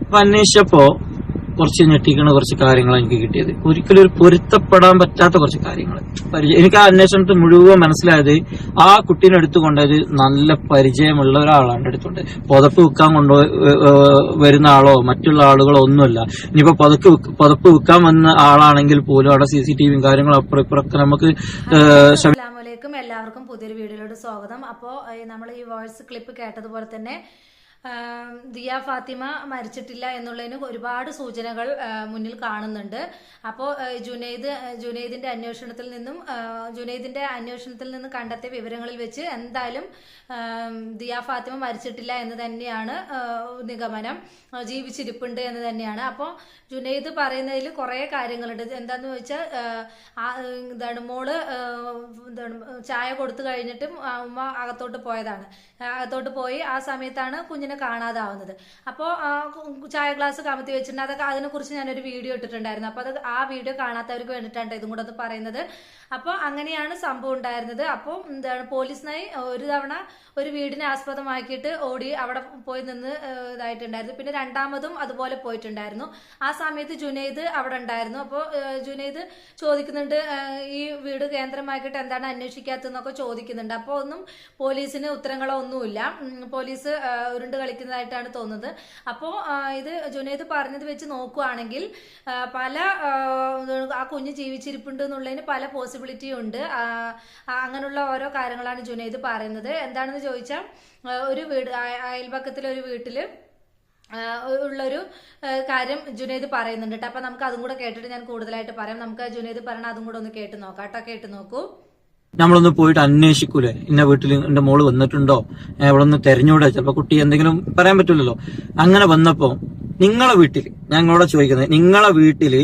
അപ്പൊ അന്വേഷിച്ചപ്പോ കുറച്ച് ഞെട്ടിക്കണ കുറച്ച് കാര്യങ്ങൾ എനിക്ക് കിട്ടിയത്. ഒരിക്കലും ഒരു പൊരുത്തപ്പെടാൻ പറ്റാത്ത കുറച്ച് കാര്യങ്ങൾ എനിക്ക് ആ അന്വേഷണത്തിൽ മുഴുവൻ മനസ്സിലായത് ആ കുട്ടീനെ എടുത്തുകൊണ്ടത് നല്ല പരിചയമുള്ള ഒരാളാണ് എടുത്തുകൊണ്ട്. പുതപ്പ് വിൽക്കാൻ കൊണ്ടു വരുന്ന ആളോ മറ്റുള്ള ആളുകളോ ഒന്നുമല്ല. ഇനിയിപ്പോ പുതക്ക് പുതപ്പ് വിൽക്കാൻ വന്ന ആളാണെങ്കിൽ പോലും അവിടെ സി സി ടി വിയും കാര്യങ്ങളും അപ്പുറം ഇപ്പുറമൊക്കെ നമുക്ക് എല്ലാവർക്കും പുതിയൊരു വീഡിയോയിലോട്ട് സ്വാഗതം. അപ്പോ നമ്മൾ ഈ വോയിസ് ക്ലിപ്പ് കേട്ടതുപോലെ തന്നെ ദിയ ഫാത്തിമ മരിച്ചിട്ടില്ല എന്നുള്ളതിന് ഒരുപാട് സൂചനകൾ മുന്നിൽ കാണുന്നുണ്ട്. അപ്പോൾ ജുനൈദ് ജുനൈദിന്റെ അന്വേഷണത്തിൽ നിന്നും ജുനൈദിന്റെ അന്വേഷണത്തിൽ നിന്ന് കണ്ടെത്തിയ വിവരങ്ങളിൽ വെച്ച് എന്തായാലും ദിയ ഫാത്തിമ മരിച്ചിട്ടില്ല എന്ന് തന്നെയാണ് നിഗമനം. ജീവിച്ചിരിപ്പുണ്ട് എന്ന് തന്നെയാണ്. അപ്പോൾ ജുനൈദ് പറയുന്നതിൽ കുറേ കാര്യങ്ങളുണ്ട്. എന്താന്ന് വെച്ചാൽ എന്താണ് മോൾ എന്താണ് ചായ കൊടുത്തു കഴിഞ്ഞിട്ടും ഉമ്മ അകത്തോട്ട് പോയതാണ്. അകത്തോട്ട് പോയി ആ സമയത്താണ് കുഞ്ഞിനെ കാണാതാവുന്നത്. അപ്പോൾ ചായ ഗ്ലാസ് കമത്തി വെച്ചിട്ടുണ്ട്. അതൊക്കെ അതിനെക്കുറിച്ച് ഞാനൊരു വീഡിയോ ഇട്ടിട്ടുണ്ടായിരുന്നു. അപ്പോൾ അത് ആ വീഡിയോ കാണാത്തവർക്ക് വേണ്ടിയിട്ടാണ് ഇതും കൂടെ ഒന്ന് പറയുന്നത്. അപ്പോൾ അങ്ങനെയാണ് സംഭവം ഉണ്ടായിരുന്നത്. അപ്പോൾ എന്താണ് പോലീസിനായി ഒരു തവണ ഒരു വീടിനെ ആസ്പദമാക്കിയിട്ട് ഓടി അവിടെ പോയി നിന്ന് ഇതായിട്ടുണ്ടായിരുന്നു. പിന്നെ രണ്ടാമതും അതുപോലെ പോയിട്ടുണ്ടായിരുന്നു. ആ സമയത്ത് ജുനൈദ് അവിടെ ഉണ്ടായിരുന്നു. അപ്പോൾ ജുനൈദ് ചോദിക്കുന്നുണ്ട് ഈ വീട് കേന്ദ്രമാക്കിയിട്ട് എന്താണ് അന്വേഷിക്കാത്തതെന്നൊക്കെ ചോദിക്കുന്നുണ്ട്. അപ്പോൾ ഒന്നും പോലീസിന് ഉത്തരങ്ങളോ ഒന്നുമില്ല. പോലീസ് ഉരുണ്ട് കളിക്കുന്നതായിട്ടാണ് തോന്നുന്നത്. അപ്പോൾ ഇത് ജുനൈദ് പറഞ്ഞത് വെച്ച് നോക്കുവാണെങ്കിൽ പല ആ, കുഞ്ഞ് ജീവിച്ചിരിപ്പുണ്ട് എന്നുള്ളതിന് പല പോസിബിലിറ്റിയും ഉണ്ട്. അങ്ങനെയുള്ള ഓരോ കാര്യങ്ങളാണ് ജുനൈദ് പറയുന്നത്. എന്താണെന്ന് ചോദിച്ചാൽ ഒരു വീട് അയ- അയൽപക്കത്തിലെ ഒരു വീട്ടിൽ ആ, ഉള്ളൊരു കാര്യം ജുനൈദ് പറയുന്നുണ്ട് കേട്ടോ. അപ്പൊ നമുക്ക് അതും കൂടെ കേട്ടിട്ട് ഞാൻ കൂടുതലായിട്ട് പറയാം. നമുക്ക് ജുനൈദ് പറയണ അതും കൂടെ ഒന്ന് കേട്ട് നോക്കാം കേട്ടോ. കേട്ട് നോക്കൂ. നമ്മളൊന്ന് പോയിട്ട് അന്വേഷിക്കൂലേ? ഇന്ന വീട്ടിൽ എന്റെ മോൾ വന്നിട്ടുണ്ടോ? അവിടെ ഒന്ന് തെരഞ്ഞൂടെ ചിലപ്പോ കുട്ടി എന്തെങ്കിലും പറയാൻ പറ്റില്ലല്ലോ അങ്ങനെ വന്നപ്പോ നിങ്ങളെ വീട്ടിൽ ഞങ്ങളോട് ചോദിക്കുന്നത് നിങ്ങളെ വീട്ടിൽ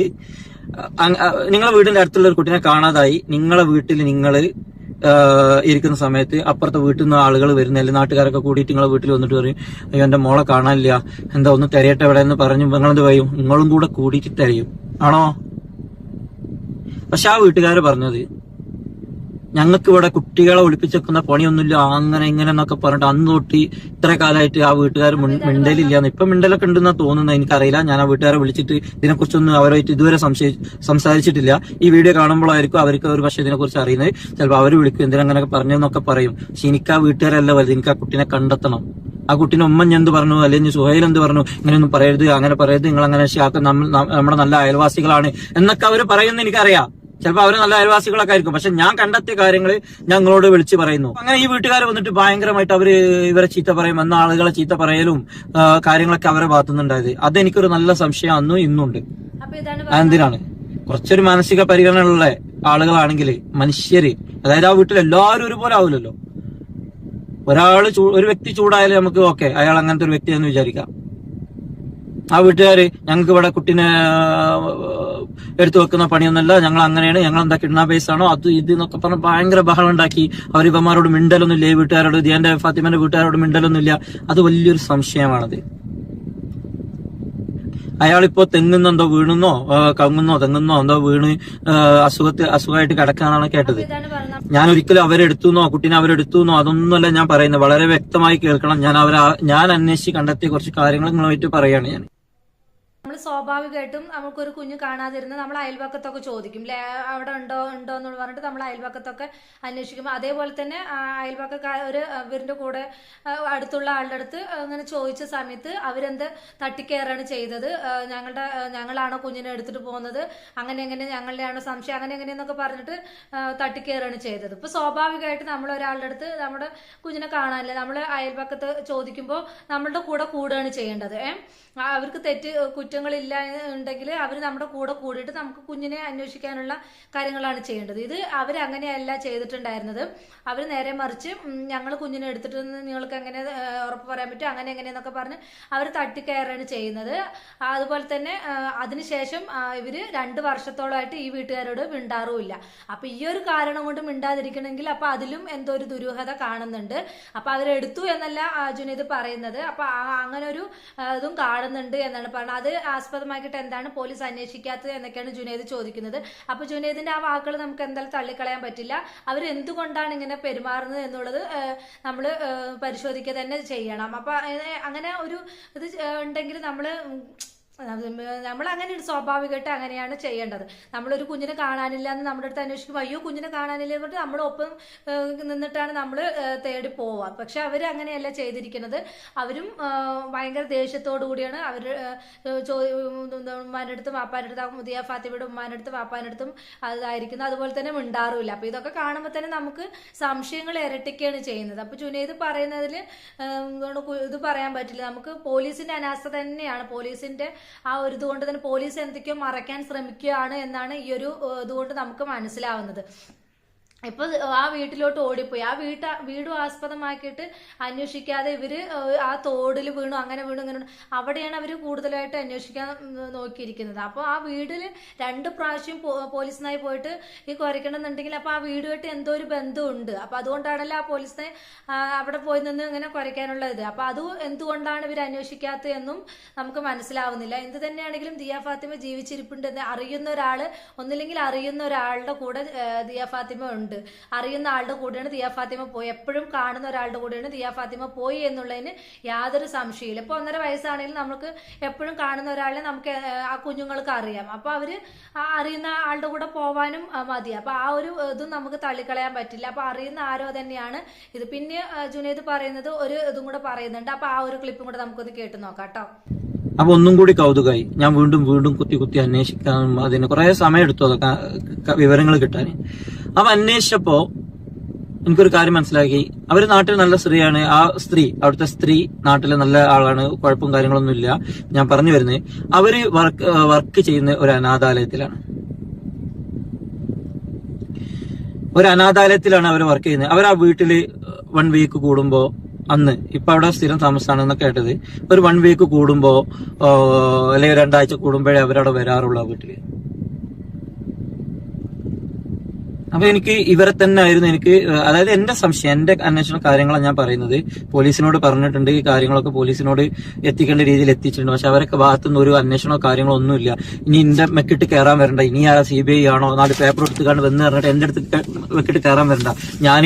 നിങ്ങളെ വീടിന്റെ അടുത്തുള്ള ഒരു കുട്ടീനെ കാണാതായി. നിങ്ങളെ വീട്ടിൽ നിങ്ങൾ ഇരിക്കുന്ന സമയത്ത് അപ്പുറത്തെ വീട്ടിൽ നിന്ന് ആളുകൾ വരുന്ന അല്ലെങ്കിൽ നാട്ടുകാരൊക്കെ കൂടിയിട്ട് നിങ്ങളെ വീട്ടിൽ വന്നിട്ട് പറയും അയ്യോ എന്റെ മോളെ കാണാനില്ല. എന്താ ഒന്ന് തിരയട്ടെ എവിടെ എന്ന് പറഞ്ഞു നിങ്ങളെന്ത് പറയും? നിങ്ങളും കൂടെ കൂടിയിട്ട് തിരയും. ആണോ? പക്ഷെ ആ വീട്ടുകാർ പറഞ്ഞത് ഞങ്ങൾക്ക് ഇവിടെ കുട്ടികളെ ഒളിപ്പിച്ചെക്കുന്ന പണിയൊന്നുമില്ല. അങ്ങനെ ഇങ്ങനെ എന്നൊക്കെ പറഞ്ഞിട്ട് അന്ന് തൊട്ട് ഇത്ര കാലമായിട്ട് ആ വീട്ടുകാർ മിണ്ടലില്ല ഇപ്പൊ മിണ്ടലൊക്കെ ഉണ്ടെന്ന് തോന്നുന്നത്. എനിക്കറിയില്ല. ഞാൻ ആ വീട്ടുകാരെ വിളിച്ചിട്ട് ഇതിനെക്കുറിച്ചൊന്നും അവരായിട്ട് ഇതുവരെ സംസാരിച്ചിട്ടില്ല. ഈ വീഡിയോ കാണുമ്പോഴായിരിക്കും അവർക്ക് ഒരു പക്ഷേ ഇതിനെക്കുറിച്ച് അറിയുന്നത്. ചിലപ്പോൾ അവർ വിളിക്കും എന്തിനങ്ങനെയൊക്കെ പറഞ്ഞെന്നൊക്കെ പറയും. പക്ഷെ എനിക്ക് ആ വീട്ടുകാരല്ല വലുത്. എനിക്ക് ആ കുട്ടീനെ കണ്ടെത്തണം. ആ കുട്ടീനെ ഉമ്മൻ എന്ത് പറഞ്ഞു? അല്ലെങ്കിൽ സുഹൈൽ എന്ത് പറഞ്ഞു? ഇങ്ങനെയൊന്നും പറയരുത് അങ്ങനെ പറയരുത് നിങ്ങൾ അങ്ങനെ നമ്മുടെ നല്ല അയൽവാസികളാണ് എന്നൊക്കെ അവർ പറയുന്നത് എനിക്കറിയാം. ചിലപ്പോൾ അവർ നല്ല അയൽവാസികളൊക്കെ ആയിരിക്കും. പക്ഷെ ഞാൻ കണ്ടെത്തിയ കാര്യങ്ങൾ ഞങ്ങളോട് വിളിച്ചു പറയുന്നു. അങ്ങനെ ഈ വീട്ടുകാർ വന്നിട്ട് ഭയങ്കരമായിട്ട് അവർ ഇവരെ ചീത്ത പറയും എന്ന ആളുകളെ ചീത്ത പറയലും കാര്യങ്ങളൊക്കെ അവരെ ഭാഗത്തുനിന്നുണ്ടായത് അതെനിക്കൊരു നല്ല സംശയം അന്നും ഇന്നുണ്ട് എന്തിനാണ്? കുറച്ചൊരു മാനസിക പരിഗണന ഉള്ള ആളുകളാണെങ്കിൽ മനുഷ്യര് അതായത് ആ വീട്ടിൽ എല്ലാവരും ഒരുപോലെ ആവില്ലല്ലോ. ഒരാൾ ഒരു വ്യക്തി ചൂടായാലും നമുക്ക് ഓക്കെ അയാൾ അങ്ങനത്തെ ഒരു വ്യക്തിയാണെന്ന് വിചാരിക്കാം. ആ വീട്ടുകാര് ഞങ്ങൾക്ക് ഇവിടെ കുട്ടീനെ എടുത്തു വെക്കുന്ന പണിയൊന്നുമല്ല. ഞങ്ങൾ അങ്ങനെയാണ് ഞങ്ങൾ എന്താ കിഡ്നാപ്പേഴ്സ് ആണോ അത് ഇത് എന്നൊക്കെ പറഞ്ഞ് ഭയങ്കര ബഹളം ഉണ്ടാക്കി. അവർ ഇവന്മാരോട് മിണ്ടലൊന്നുമില്ല ഈ വീട്ടുകാരോട് ദിയാന്റെ ഫാത്തിമന്റെ വീട്ടുകാരോട് മിണ്ടലൊന്നുമില്ല. അത് വലിയൊരു സംശയമാണത്. അയാളിപ്പോ തെങ്ങുന്നെന്തോ വീണുന്നോ കങ്ങുന്നോ തെങ്ങുന്നോ എന്തോ വീണ് ആ, അസുഖത്തിൽ അസുഖമായിട്ട് കിടക്കാനാണ് കേട്ടത്. ഞാൻ ഒരിക്കലും അവരെടുത്തുന്നോ കുട്ടീനെ അവരെടുത്തുന്നോ അതൊന്നുമല്ല ഞാൻ പറയുന്നത്. വളരെ വ്യക്തമായി കേൾക്കണം. ഞാൻ അവരെ ഞാൻ അന്വേഷിച്ച് കണ്ടെത്തിയ കുറച്ച് കാര്യങ്ങൾ നിങ്ങളുമായിട്ട് പറയാണ് ഞാൻ. സ്വാഭാവികമായിട്ടും നമുക്കൊരു കുഞ്ഞ് കാണാതിരുന്ന് നമ്മൾ അയൽവക്കത്തൊക്കെ ചോദിക്കും. അല്ലേ അവിടെ ഉണ്ടോ ഉണ്ടോ എന്ന് പറഞ്ഞിട്ട് നമ്മൾ അയൽവക്കത്തൊക്കെ അന്വേഷിക്കും. അതേപോലെ തന്നെ ആ, ഒരു ഇവരിന്റെ കൂടെ അടുത്തുള്ള ആളുടെ അടുത്ത് അങ്ങനെ ചോദിച്ച സമയത്ത് അവരെന്ത് തട്ടിക്കയറാണ് ചെയ്തത്? ഞങ്ങളുടെ ഞങ്ങളാണോ കുഞ്ഞിനെ എടുത്തിട്ട് പോകുന്നത്? അങ്ങനെ എങ്ങനെ ഞങ്ങളുടെയാണോ സംശയം? അങ്ങനെ എങ്ങനെയെന്നൊക്കെ പറഞ്ഞിട്ട് തട്ടിക്കയറാണ് ചെയ്തത്. ഇപ്പൊ സ്വാഭാവികമായിട്ട് നമ്മൾ ഒരാളുടെ അടുത്ത് നമ്മുടെ കുഞ്ഞിനെ കാണാനില്ല. നമ്മൾ അയൽപക്കത്ത് ചോദിക്കുമ്പോൾ നമ്മളുടെ കൂടെ കൂടുകയാണ് ചെയ്യേണ്ടത്. അവർക്ക് തെറ്റ് കുറ്റങ്ങളില്ല ഉണ്ടെങ്കിൽ അവർ നമ്മുടെ കൂടെ കൂടിയിട്ട് നമുക്ക് കുഞ്ഞിനെ അന്വേഷിക്കാനുള്ള കാര്യങ്ങളാണ് ചെയ്യേണ്ടത്. ഇത് അവർ അങ്ങനെയല്ല ചെയ്തിട്ടുണ്ടായിരുന്നത്. അവർ നേരെ മറിച്ച് ഞങ്ങൾ കുഞ്ഞിനെ എടുത്തിട്ട് നിങ്ങൾക്ക് എങ്ങനെ ഉറപ്പ് പറയാൻ പറ്റും അങ്ങനെ എങ്ങനെയെന്നൊക്കെ പറഞ്ഞ് അവർ തട്ടിക്കയറാണ് ചെയ്യുന്നത്. അതുപോലെ തന്നെ അതിനുശേഷം ഇവർ രണ്ട് വർഷത്തോളമായിട്ട് ഈ വീട്ടുകാരോട് മിണ്ടാറുമില്ല. അപ്പൊ ഈ ഒരു കാരണം കൊണ്ട് മിണ്ടാതിരിക്കണമെങ്കിൽ അപ്പൊ അതിലും എന്തോ ഒരു ദുരൂഹത കാണുന്നുണ്ട്. അപ്പൊ അവരെടുത്തു എന്നല്ല ജുനീദ് പറയുന്നത്. അപ്പൊ അങ്ങനെ ഒരു ഇതും കാണുന്നുണ്ട് എന്നാണ് പറഞ്ഞത്. അത് ആസ്പദമാക്കിയിട്ട് എന്താണ് പോലീസ് അന്വേഷിക്കാത്തത് എന്നൊക്കെയാണ് ജുനേദ് ചോദിക്കുന്നത്. അപ്പൊ ജുനേദിന്റെ ആ വാക്കുകൾ നമുക്ക് എന്തായാലും തള്ളിക്കളയാൻ പറ്റില്ല. അവർ എന്തുകൊണ്ടാണ് ഇങ്ങനെ പെരുമാറുന്നത് എന്നുള്ളത് നമ്മൾ പരിശോധിക്കുക തന്നെ ചെയ്യണം. അപ്പൊ അങ്ങനെ ഒരു ഇത് ഉണ്ടെങ്കിൽ നമ്മൾ നമ്മൾ അങ്ങനെ സ്വാഭാവികമായിട്ട് അങ്ങനെയാണ് ചെയ്യേണ്ടത്. നമ്മളൊരു കുഞ്ഞിനെ കാണാനില്ല എന്ന് നമ്മുടെ അടുത്ത് അന്വേഷിക്കുമ്പോൾ അയ്യോ കുഞ്ഞിനെ കാണാനില്ല? എന്ന് പറഞ്ഞിട്ട് നമ്മളൊപ്പം നിന്നിട്ടാണ് നമ്മൾ തേടി പോവുക പക്ഷെ അവർ അങ്ങനെയല്ല ചെയ്തിരിക്കുന്നത്. അവരും ഭയങ്കര ദേഷ്യത്തോടു കൂടിയാണ്. അവർ ഉമ്മാന്റെ അടുത്തും വാപ്പാന്റെ അടുത്തും മുതിയ ഫാത്തിമയുടെ ഉമ്മാന്റെ അടുത്തും വാപ്പാന്റെ അടുത്തും അതായിരിക്കുന്നത് അതുപോലെ തന്നെ മിണ്ടാറുമില്ല. അപ്പോൾ ഇതൊക്കെ കാണുമ്പോൾ തന്നെ നമുക്ക് സംശയങ്ങൾ ഇരട്ടിക്കുകയാണ് ചെയ്യുന്നത്. അപ്പോൾ ജുനൈദ് പറയുന്നതിൽ ഇത് പറയാൻ പറ്റില്ല. നമുക്ക് പോലീസിന്റെ അനാസ്ഥ തന്നെയാണ്. പോലീസിന്റെ ആ ഒരു ഇതുകൊണ്ട് തന്നെ പോലീസ് എന്തൊക്കെയോ മറയ്ക്കാൻ ശ്രമിക്കുകയാണ് എന്നാണ് ഈ ഒരു ഇതുകൊണ്ട് നമുക്ക് മനസ്സിലാവുന്നത്. ഇപ്പൊ ആ വീട്ടിലോട്ട് ഓടിപ്പോയി. ആ വീട്ട വീടും ആസ്പദമാക്കിയിട്ട് അന്വേഷിക്കാതെ ഇവർ ആ തോടിൽ വീണു അങ്ങനെ വീണു അങ്ങനെ അവിടെയാണ് അവർ കൂടുതലായിട്ട് അന്വേഷിക്കാൻ നോക്കിയിരിക്കുന്നത്. അപ്പോൾ ആ വീട്ടിൽ രണ്ട് പ്രാവശ്യം പോലീസിനായി പോയിട്ട് ഈ കുരയ്ക്കണമെന്നുണ്ടെങ്കിൽ അപ്പോൾ ആ വീടുമായിട്ട് എന്തോ ഒരു ബന്ധമുണ്ട്. അപ്പോൾ അതുകൊണ്ടാണല്ലോ ആ പോലീസിനെ അവിടെ പോയി നിന്ന് ഇങ്ങനെ കുറയ്ക്കാനുള്ള ഇത് അപ്പോൾ അത് എന്തുകൊണ്ടാണ് ഇവർ അന്വേഷിക്കാത്തത് എന്നും നമുക്ക് മനസ്സിലാവുന്നില്ല. എന്ത് തന്നെയാണെങ്കിലും ദിയ ഫാത്തിമ ജീവിച്ചിരിപ്പുണ്ടെന്ന് അറിയുന്ന ഒരാൾ ഒന്നില്ലെങ്കിൽ അറിയുന്ന ഒരാളുടെ കൂടെ ദിയ ഫാത്തിമ ഉണ്ട്. അറിയുന്ന ആളുടെ കൂടെയാണ് തിയാ ഫാത്തിമ പോയി. എപ്പോഴും കാണുന്ന ഒരാളുടെ കൂടെയാണ് തിയാ ഫാത്തിമ പോയി എന്നുള്ളതിന് യാതൊരു സംശയമില്ല ഇപ്പോൾ ഒന്നര വയസ്സാണെങ്കിലും നമുക്ക് എപ്പോഴും കാണുന്ന ഒരാളെ നമുക്ക് ആ കുഞ്ഞുങ്ങൾക്ക് അറിയാം. അപ്പോൾ അവർ അറിയുന്ന ആളുടെ കൂടെ പോവാനും മതി. അപ്പോൾ ആ ഒരു ഇതും നമുക്ക് തള്ളിക്കളയാൻ പറ്റില്ല. അപ്പോൾ അറിയുന്ന ആരോ തന്നെയാണ് ഇത്. പിന്നെ ജുനൈദ് പറയുന്നത് ഒരു ഇതും കൂടെ പറയുന്നുണ്ട്. അപ്പോൾ ആ ഒരു ക്ലിപ്പും കൂടെ നമുക്കൊന്ന് കേട്ട് നോക്കാം കേട്ടോ. അപ്പൊ ഒന്നും കൂടി കൗതുകമായി ഞാൻ വീണ്ടും വീണ്ടും കുത്തി കുത്തി അന്വേഷിക്കാൻ അതിന് കുറെ സമയം എടുത്തു. അതൊക്കെ വിവരങ്ങൾ കിട്ടാൻ. അപ്പൊ അന്വേഷിച്ചപ്പോ എനിക്കൊരു കാര്യം മനസ്സിലാക്കി അവർ നാട്ടിൽ നല്ല സ്ത്രീയാണ്. ആ സ്ത്രീ അവിടുത്തെ സ്ത്രീ നാട്ടിലെ നല്ല ആളാണ്. കുഴപ്പവും കാര്യങ്ങളൊന്നും ഇല്ല ഞാൻ പറഞ്ഞു വരുന്നത് അവർ വർക്ക് വർക്ക് ചെയ്യുന്ന ഒരു അനാഥാലയത്തിലാണ്. ഒരു അനാഥാലയത്തിലാണ് അവർ വർക്ക് ചെയ്യുന്നത്. അവർ ആ വീട്ടിൽ വൺ വീക്ക് കൂടുമ്പോ അന്ന് ഇപ്പൊ അവിടെ സ്ഥിരം എന്നൊക്കെ കേട്ടത്. ഒരു വൺ വീക്ക് കൂടുമ്പോ അല്ലെങ്കിൽ രണ്ടാഴ്ച കൂടുമ്പോഴേ അവരവിടെ വരാറുള്ളൂ ആ വീട്ടിൽ. അപ്പൊ എനിക്ക് ഇവരെ തന്നെ ആയിരുന്നു എനിക്ക് അതായത് എന്റെ സംശയം എന്റെ അന്വേഷണ കാര്യങ്ങളാണ് ഞാൻ പറയുന്നത്. പോലീസിനോട് പറഞ്ഞിട്ടുണ്ട് ഈ കാര്യങ്ങളൊക്കെ പോലീസിനോട് എത്തിക്കേണ്ട രീതിയിൽ എത്തിച്ചിട്ടുണ്ട് പക്ഷെ അവരൊക്കെ ഭാഗത്തുനിന്ന് ഒരു അന്വേഷണമോ കാര്യങ്ങളോ ഒന്നുമില്ല. ഇനി എന്റെ മെക്കിട്ട് കയറാൻ വരണ്ട. ഇനി ആ സി ബി ഐ ആണോ നാല് പേപ്പർ എടുത്തുകൊണ്ട് വന്ന് പറഞ്ഞിട്ട് എന്റെ അടുത്ത് മെക്കിട്ട് കയറാൻ വരണ്ട. ഞാൻ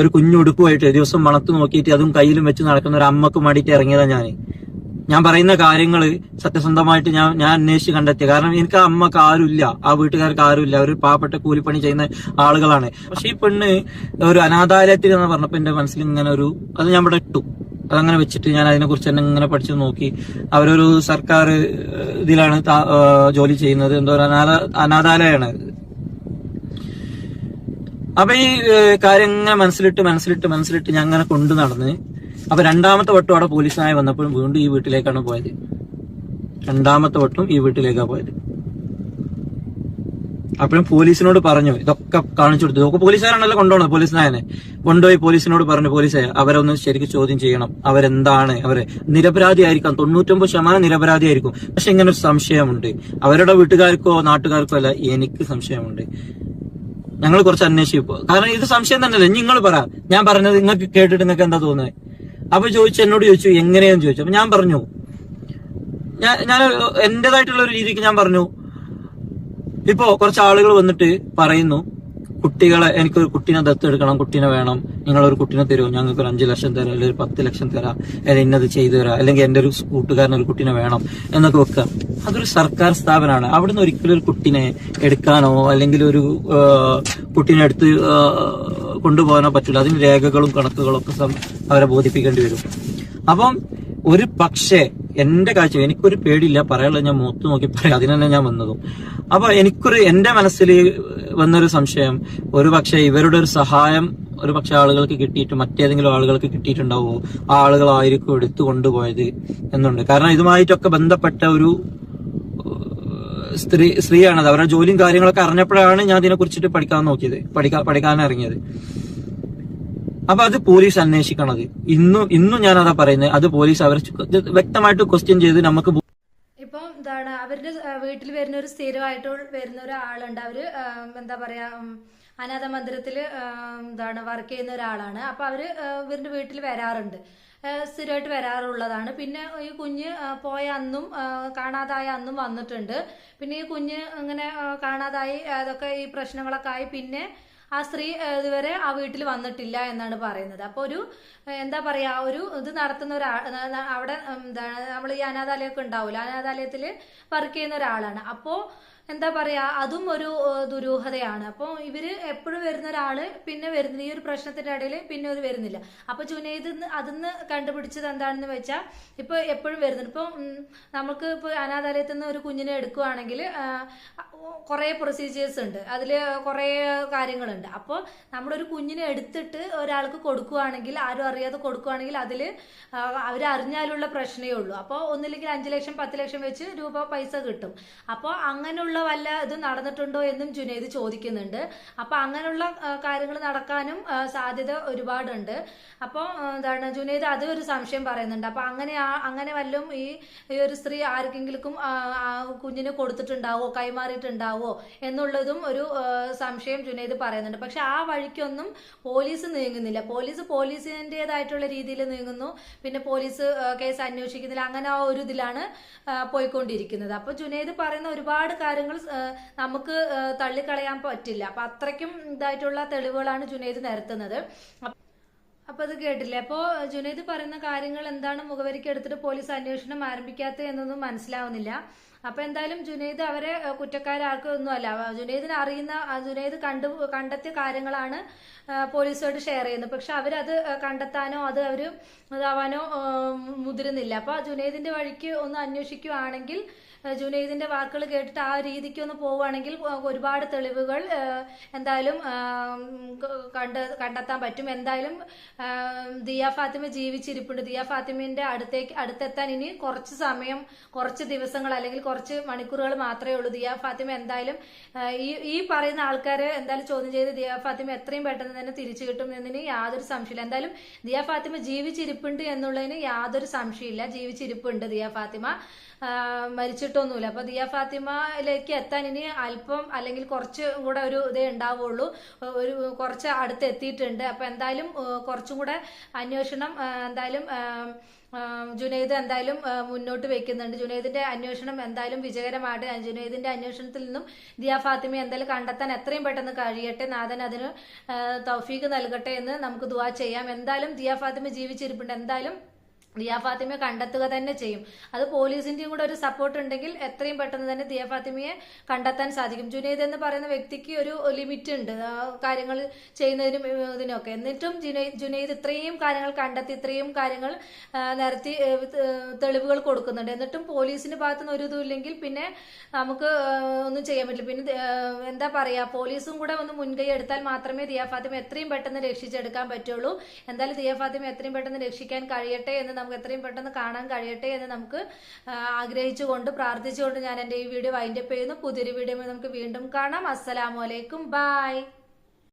ഒരു കുഞ്ഞു ഉടുക്കുമായിട്ട് ദിവസം മണത്ത് നോക്കിയിട്ട് അതും കയ്യിലും വെച്ച് നടക്കുന്ന ഒരു അമ്മയ്ക്ക് മടിയിട്ട് ഇറങ്ങിയതാണ് ഞാൻ ഞാൻ പറയുന്ന കാര്യങ്ങൾ സത്യസന്ധമായിട്ട് ഞാൻ ഞാൻ അന്വേഷിച്ച് കണ്ടെത്തി കാരണം എനിക്ക് അമ്മയ്ക്ക് ആരുമില്ല. ആ വീട്ടുകാർക്ക് ആരുമില്ല. ഒരു പാവപ്പെട്ട കൂലിപ്പണി ചെയ്യുന്ന ആളുകളാണ്. പക്ഷെ ഈ പെണ്ണ് ഒരു അനാഥാലയത്തിൽ എന്ന് പറഞ്ഞപ്പോ എന്റെ മനസ്സിൽ ഇങ്ങനെ ഒരു അത് ഞാൻ ഇവിടെ ഇട്ടു. അതങ്ങനെ വെച്ചിട്ട് ഞാൻ അതിനെ കുറിച്ച് തന്നെ ഇങ്ങനെ പഠിച്ചു നോക്കി. അവരൊരു സർക്കാർ ഇതിലാണ് ജോലി ചെയ്യുന്നത്. എന്തോ അനാഥ അനാഥാലയമാണ് അപ്പൊ ഈ കാര്യം ഇങ്ങനെ മനസ്സിലിട്ട് മനസ്സിലിട്ട് മനസ്സിലിട്ട് ഞാൻ അങ്ങനെ കൊണ്ടു നടന്ന് അപ്പൊ രണ്ടാമത്തെ വട്ടം അവിടെ പോലീസിനായി വന്നപ്പോഴും വീണ്ടും ഈ വീട്ടിലേക്കാണ് പോയത്. രണ്ടാമത്തെ വട്ടം ഈ വീട്ടിലേക്കാണ് പോയത്. അപ്പോഴും പോലീസിനോട് പറഞ്ഞു ഇതൊക്കെ കാണിച്ചു കൊടുത്തു. ഇതൊക്കെ പോലീസുകാരാണല്ലോ കൊണ്ടുപോകണത് പോലീസിനായനെ. കൊണ്ടുപോയി പോലീസിനോട് പറഞ്ഞു പോലീസെ അവരൊന്ന് ശരിക്കും ചോദ്യം ചെയ്യണം. അവരെന്താണ്? അവരെ നിരപരാധി ആയിരിക്കാം തൊണ്ണൂറ്റൊമ്പത് ശതമാനം നിരപരാധി ആയിരിക്കും പക്ഷെ ഇങ്ങനെ ഒരു സംശയമുണ്ട്. അവരുടെ വീട്ടുകാർക്കോ നാട്ടുകാർക്കോ അല്ല എനിക്ക് സംശയമുണ്ട്. ഞങ്ങൾ കുറച്ച് അന്വേഷിക്കും കാരണം ഇത് സംശയം തന്നെയല്ലേ? നിങ്ങൾ പറ. ഞാൻ പറഞ്ഞത് നിങ്ങൾക്ക് കേട്ടിട്ട് നിങ്ങൾക്ക് എന്താ തോന്നുന്നത്? അപ്പൊ ചോദിച്ചു എന്നോട് ചോദിച്ചു എങ്ങനെയാന്ന് ചോദിച്ചു. അപ്പൊ ഞാൻ പറഞ്ഞു ഞാൻ ഞാൻ എന്റേതായിട്ടുള്ള ഒരു രീതിക്ക് ഞാൻ പറഞ്ഞു ഇപ്പോ കുറച്ച് ആളുകൾ വന്നിട്ട് പറയുന്നു കുട്ടികളെ എനിക്കൊരു കുട്ടീനെ ദത്തെടുക്കണം കുട്ടീനെ വേണം നിങ്ങളൊരു കുട്ടീനെ തരുമോ? ഞങ്ങൾക്ക് ഒരു അഞ്ചു ലക്ഷം തരാം അല്ലെങ്കിൽ ഒരു പത്ത് ലക്ഷം തരാം അല്ലെങ്കിൽ ഇന്നത് ചെയ്തു തരാം അല്ലെങ്കിൽ എന്റെ ഒരു കൂട്ടുകാരൻ ഒരു കുട്ടീനെ വേണം എന്നൊക്കെ വെക്കുക. അതൊരു സർക്കാർ സ്ഥാപനമാണ്. അവിടുന്ന് ഒരിക്കലും ഒരു കുട്ടീനെ എടുക്കാനോ അല്ലെങ്കിൽ ഒരു കുട്ടീനെ എടുത്ത് കൊണ്ടുപോകാനോ പറ്റില്ല അതിന് രേഖകളും കണക്കുകളും ഒക്കെ അവരെ ബോധിപ്പിക്കേണ്ടി വരും. അപ്പം ഒരു പക്ഷേ എന്റെ കാഴ്ച എനിക്കൊരു പേടിയില്ല. പറയാനുള്ളത് ഞാൻ മുഖത്ത് നോക്കി പറയാം. അതിനെ ഞാൻ വന്നതും. അപ്പൊ എനിക്കൊരു എന്റെ മനസ്സിൽ വന്നൊരു സംശയം. ഒരു പക്ഷെ ഇവരുടെ ഒരു സഹായം ഒരു പക്ഷെ ആളുകൾക്ക് കിട്ടിയിട്ട് മറ്റേതെങ്കിലും ആളുകൾക്ക് കിട്ടിയിട്ടുണ്ടാവുമോ ആ ആളുകളായിരിക്കും എടുത്തു കൊണ്ടുപോയത് എന്നുണ്ട്. കാരണം ഇതുമായിട്ടൊക്കെ ബന്ധപ്പെട്ട ഒരു സ്ത്രീ സ്ത്രീയാണത്. അവരുടെ ജോലിയും കാര്യങ്ങളൊക്കെ അറിഞ്ഞപ്പോഴാണ് ഞാൻ ഇതിനെ കുറിച്ചിട്ട് പഠിക്കാൻ നോക്കിയത്. പഠിക്കാൻ പഠിക്കാൻ ഇറങ്ങിയത്. അപ്പൊ അത് പോലീസ് അന്വേഷിക്കണത്. ഇന്നും ഇന്നും ഞാൻ അതാ പറയുന്നത്. അത് പോലീസ് അവർ വ്യക്തമായിട്ട് ക്വസ്റ്റ്യൻ ചെയ്ത് നമുക്ക് ഇപ്പം എന്താണ് അവരുടെ വീട്ടിൽ വരുന്ന ഒരു സ്ഥിരമായിട്ട് വരുന്ന ഒരാളുണ്ട്. അവർ എന്താ പറയാ അനാഥ മന്ദിരത്തിൽ എന്താണ് വർക്ക് ചെയ്യുന്ന ഒരാളാണ്. അപ്പൊ അവർ ഇവരുടെ വീട്ടിൽ വരാറുണ്ട്. സ്ഥിരമായിട്ട് വരാറുള്ളതാണ്. പിന്നെ ഈ കുഞ്ഞ് പോയ അന്നും കാണാതായ അന്നും വന്നിട്ടുണ്ട്. പിന്നെ ഈ കുഞ്ഞ് ഇങ്ങനെ കാണാതായി അതൊക്കെ ഈ പ്രശ്നങ്ങളൊക്കെ ആയി. പിന്നെ ആ സ്ത്രീ ഇതുവരെ ആ വീട്ടിൽ വന്നിട്ടില്ല എന്നാണ് പറയുന്നത്. അപ്പോൾ ഒരു എന്താ പറയാ ഒരു ഇത് നടത്തുന്ന ഒരാ ന- ന- അവിടെ എന്താണ് നമ്മൾ ഈ അനാഥാലയമൊക്കെ ഉണ്ടാവില്ല അനാഥാലയത്തിൽ വർക്ക് ചെയ്യുന്ന ഒരാളാണ്. അപ്പോൾ എന്താ പറയാ അതും ഒരു ദുരൂഹതയാണ്. അപ്പോൾ ഇവർ എപ്പോഴും വരുന്ന ഒരാൾ പിന്നെ വരുന്നില്ല. ഈ ഒരു പ്രശ്നത്തിന്റെ ഇടയിൽ പിന്നെ ഒരു വരുന്നില്ല. അപ്പൊ ജുനൈദ് അതിന്ന് കണ്ടുപിടിച്ചത് എന്താണെന്ന് വെച്ചാൽ ഇപ്പൊ എപ്പോഴും വരുന്നുണ്ട്. ഇപ്പൊ നമുക്ക് ഇപ്പൊ അനാഥാലയത്തിൽ നിന്ന് ഒരു കുഞ്ഞിനെ എടുക്കുവാണെങ്കിൽ കുറേ പ്രൊസീജിയേഴ്സ് ഉണ്ട്. അതിൽ കുറേ കാര്യങ്ങളുണ്ട്. അപ്പോൾ നമ്മളൊരു കുഞ്ഞിനെ എടുത്തിട്ട് ഒരാൾക്ക് കൊടുക്കുവാണെങ്കിൽ ആരും അറിയാതെ കൊടുക്കുവാണെങ്കിൽ അതിൽ അവരറിഞ്ഞാലുള്ള പ്രശ്നമേ ഉള്ളൂ. അപ്പോൾ ഒന്നില്ലെങ്കിൽ അഞ്ച് ലക്ഷം പത്ത് ലക്ഷം വെച്ച് രൂപ പൈസ കിട്ടും. അപ്പോൾ അങ്ങനെയുള്ള വല്ല ഇത് നടന്നിട്ടുണ്ടോ എന്നും ജുനൈദ് ചോദിക്കുന്നുണ്ട്. അപ്പോൾ അങ്ങനെയുള്ള കാര്യങ്ങൾ നടക്കാനും സാധ്യത ഒരുപാടുണ്ട്. അപ്പോൾ എന്താണ് ജുനൈദ് അത് ഒരു സംശയം പറയുന്നുണ്ട്. അപ്പോൾ അങ്ങനെ അങ്ങനെ വല്ലതും ഈ ഒരു സ്ത്രീ ആർക്കെങ്കിലും കുഞ്ഞിന് കൊടുത്തിട്ടുണ്ടാവോ കൈമാറിയിട്ടുണ്ടാവോ എന്നുള്ളതും ഒരു സംശയം ജുനൈദ് പറയുന്നുണ്ട്. പക്ഷെ ആ വഴിക്കൊന്നും പോലീസ് നീങ്ങുന്നില്ല. പോലീസ് പോലീസിന്റെതായിട്ടുള്ള രീതിയിൽ നീങ്ങുന്നു. പിന്നെ പോലീസ് കേസ് അന്വേഷിക്കുന്നില്ല. അങ്ങനെ ആ ഒരു ഇതിലാണ് പോയിക്കൊണ്ടിരിക്കുന്നത്. അപ്പൊ ജുനൈദ് പറയുന്ന ഒരുപാട് കാര്യങ്ങൾ ആ, നമുക്ക് തള്ളിക്കളയാൻ പറ്റില്ല. അപ്പൊ അത്രയ്ക്കും ഇതായിട്ടുള്ള തെളിവുകളാണ് ജുനൈദ് നിരത്തുന്നത്. അപ്പൊ അത് കേട്ടില്ലേ? അപ്പോ ജുനൈദ് പറയുന്ന കാര്യങ്ങൾ എന്താണ് മുഖവരിക്ക് എടുത്തിട്ട് പോലീസ് അന്വേഷണം ആരംഭിക്കാത്തത് എന്നൊന്നും മനസ്സിലാവുന്നില്ല. അപ്പൊ എന്തായാലും ജുനൈദ് അവരെ ഏഹ്, കുറ്റക്കാരാക്കൊന്നും അല്ല. ജുനൈദിന് അറിയുന്ന ജുനൈദ് കണ്ടു കണ്ടെത്തിയ കാര്യങ്ങളാണ് പോലീസുമായിട്ട് ഷെയർ ചെയ്യുന്നത്. പക്ഷെ അവരത് കണ്ടെത്താനോ അത് അവർ ഇതാവാനോ മുതിരുന്നില്ല. അപ്പൊ ജുനൈദിന്റെ വഴിക്ക് ഒന്ന് അന്വേഷിക്കുകയാണെങ്കിൽ ജുനൈദിന്റെ വാക്കുകൾ കേട്ടിട്ട് ആ രീതിക്ക് ഒന്ന് പോവുകയാണെങ്കിൽ ഒരുപാട് തെളിവുകൾ എന്തായാലും കണ്ട് കണ്ടെത്താൻ പറ്റും. എന്തായാലും ദിയ ഫാത്തിമ ജീവിച്ചിരിപ്പുണ്ട്. ദിയ ഫാത്തിമിന്റെ അടുത്തേക്ക് അടുത്തെത്താൻ ഇനി കുറച്ച് സമയം കുറച്ച് ദിവസങ്ങൾ അല്ലെങ്കിൽ കുറച്ച് മണിക്കൂറുകൾ മാത്രമേ ഉള്ളൂ. ദിയ ഫാത്തിമ എന്തായാലും ഈ ഈ പറയുന്ന ആൾക്കാരെ എന്തായാലും ചോദ്യം ചെയ്ത് ദിയ ഫാത്തിമ എത്രയും പെട്ടെന്ന് തന്നെ തിരിച്ചു കിട്ടും എന്നതിന് യാതൊരു സംശയമില്ല. എന്തായാലും ദിയ ഫാത്തിമ ജീവിച്ചിരിപ്പുണ്ട് എന്നുള്ളതിന് യാതൊരു സംശയമില്ല. ജീവിച്ചിരിപ്പുണ്ട് ദിയ ഫാത്തിമ. മരിച്ചിട്ടൊന്നുമില്ല. അപ്പൊ ദിയ ഫാത്തിമയിലേക്ക് എത്താൻ ഇനി അല്പം അല്ലെങ്കിൽ കുറച്ച് കൂടെ ഒരു ഇതേ ഉണ്ടാവുള്ളൂ. ഒരു കുറച്ച് അടുത്ത് എത്തിയിട്ടുണ്ട്. അപ്പൊ എന്തായാലും കുറച്ചും കൂടെ അന്വേഷണം എന്തായാലും ജുനൈദ് എന്തായാലും മുന്നോട്ട് വെക്കുന്നുണ്ട്. ജുനൈദിന്റെ അന്വേഷണം എന്തായാലും വിജയകരമായിട്ട് ജുനൈദിന്റെ അന്വേഷണത്തിൽ നിന്നും ദിയ ഫാത്തിമ എന്തായാലും കണ്ടെത്താൻ എത്രയും പെട്ടെന്ന് കഴിയട്ടെ. നാഥൻ അതിന് തൗഫീഖ് നൽകട്ടെ എന്ന് നമുക്ക് ദുവാ ചെയ്യാം. എന്തായാലും ദിയ ഫാത്തിമ ജീവിച്ചിരിപ്പുണ്ട്. എന്തായാലും ദിയ ഫാത്തിമയെ കണ്ടെത്തുക തന്നെ ചെയ്യും. അത് പോലീസിന്റെയും കൂടെ ഒരു സപ്പോർട്ട് ഉണ്ടെങ്കിൽ എത്രയും പെട്ടെന്ന് തന്നെ ദിയ ഫാത്തിമയെ കണ്ടെത്താൻ സാധിക്കും. ജുനൈദ് എന്ന് പറയുന്ന വ്യക്തിക്ക് ഒരു ലിമിറ്റ് ഉണ്ട്. കാര്യങ്ങൾ ചെയ്യുന്നതിനും ഇതിനൊക്കെ. എന്നിട്ടും ജുനൈദ് ജുനൈദ് ഇത്രയും കാര്യങ്ങൾ കണ്ടെത്തി ഇത്രയും കാര്യങ്ങൾ നിരത്തി തെളിവുകൾ കൊടുക്കുന്നുണ്ട്. എന്നിട്ടും പോലീസിന്റെ ഭാഗത്തുനിന്ന് ഒരു ഇതും ഇല്ലെങ്കിൽ പിന്നെ നമുക്ക് ഒന്നും ചെയ്യാൻ പറ്റില്ല. പിന്നെ എന്താ പറയാ പോലീസും കൂടെ ഒന്ന് മുൻകൈ എടുത്താൽ മാത്രമേ ദിയ ഫാത്തിമ എത്രയും പെട്ടെന്ന് രക്ഷിച്ചെടുക്കാൻ പറ്റുള്ളൂ. എന്തായാലും ദിയ ഫാത്തിമ എത്രയും പെട്ടെന്ന് രക്ഷിക്കാൻ കഴിയട്ടെ എന്ന് നമുക്ക് എത്രയും പെട്ടെന്ന് കാണാൻ കഴിയട്ടെ എന്ന് നമുക്ക് ആഗ്രഹിച്ചുകൊണ്ട് പ്രാർത്ഥിച്ചുകൊണ്ട് ഞാൻ എന്റെ ഈ വീഡിയോ വൈൻഡപ്പ് ചെയ്യുന്നു. പുതിയൊരു വീഡിയോ നമുക്ക് വീണ്ടും കാണാം. അസ്സലാമു അലൈക്കും. ബായ്